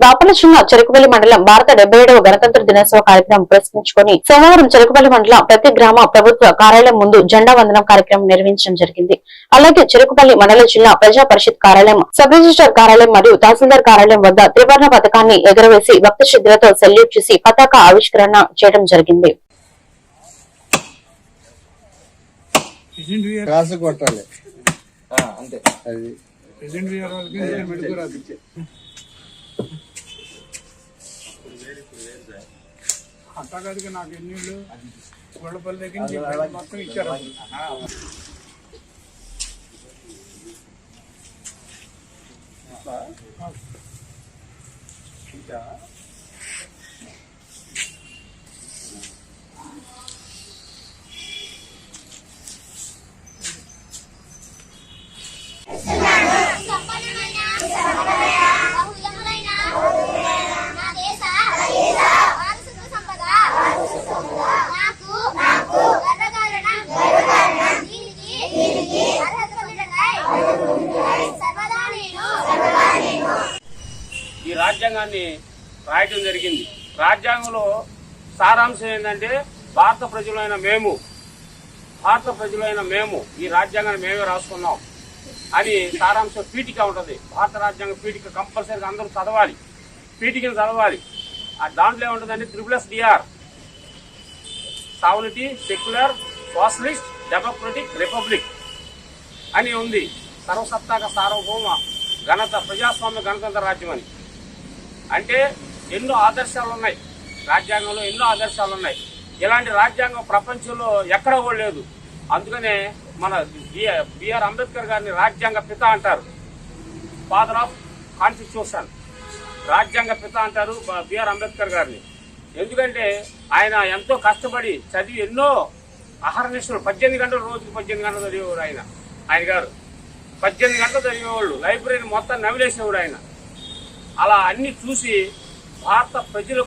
బాపట్ల జిల్లా చెరుకుపల్లి మండలం భారత డెబ్బై ఏడవ గణతంత్ర దినోత్సవ కార్యక్రమం పురస్కరించుకొని సోమవారం చెరుకుపల్లి మండలం ప్రతి గ్రామ ప్రభుత్వ కార్యాలయం ముందు జెండా వందనం కార్యక్రమం నిర్వహించడం జరిగింది. అలాగే చెరుకుపల్లి మండల జిల్లా ప్రజా పరిషత్ కార్యాలయం సబ్ రిజిస్టర్ కార్యాలయం మరియు తహసీల్దార్ కార్యాలయం వద్ద త్రివర్ణ పథకాన్ని ఎగురవేసి భక్తి శ్రద్ధలతో సెల్యూట్ చేసి పతాక ఆవిష్కరణ చేయడం జరిగింది. అంతే. కాదుగా నాకు ఎన్ని ఇళ్ళు? దగ్గర నుంచి మొత్తం ఇచ్చారు. సంపన్నమైన రాజ్యాంగాన్ని రాయటం జరిగింది. రాజ్యాంగంలో సారాంశం ఏంటంటే భారత ప్రజలైన మేము భారత ప్రజలైన మేము ఈ రాజ్యాంగాన్ని మేమే రాసుకున్నాం అని సారాంశం పీఠిక ఉంటుంది. భారత రాజ్యాంగ పీఠిక కంపల్సరీగా అందరూ చదవాలి. పీఠికను చదవాలి. ఆ దాంట్లో ఏముంటుందంటే ఎస్ డిఆర్. సావలిటీ సెక్యులర్ సోషలిస్ట్ డెమోక్రటిక్ రిపబ్లిక్ అని ఉంది. సర్వసత్తాక సార్వభౌమ ఘనత ప్రజాస్వామ్య గణతంత్ర రాజ్యం అని. అంటే ఎన్నో ఆదర్శాలు ఉన్నాయి. రాజ్యాంగంలో ఎన్నో ఆదర్శాలు ఉన్నాయి. ఇలాంటి రాజ్యాంగం ప్రపంచంలో ఎక్కడ కూడా లేదు. అందుకనే మన బిఆర్ అంబేద్కర్ గారిని రాజ్యాంగ పిత అంటారు. ఫాదర్ ఆఫ్ కాన్స్టిట్యూషన్ రాజ్యాంగ పిత అంటారు బిఆర్ అంబేద్కర్ గారిని. ఎందుకంటే ఆయన ఎంతో కష్టపడి చదివి ఎన్నో అహర్నిశలు పద్దెనిమిది గంటలు రోజుకి పద్దెనిమిది గంటలు చదివేవాడు ఆయన. ఆయన గారు. పద్దెనిమిది గంటలు చదివేవాళ్ళు. లైబ్రరీ మొత్తం నవిలేసేవాడు ఆయన. అలా అన్ని చూసి భారత ప్రజల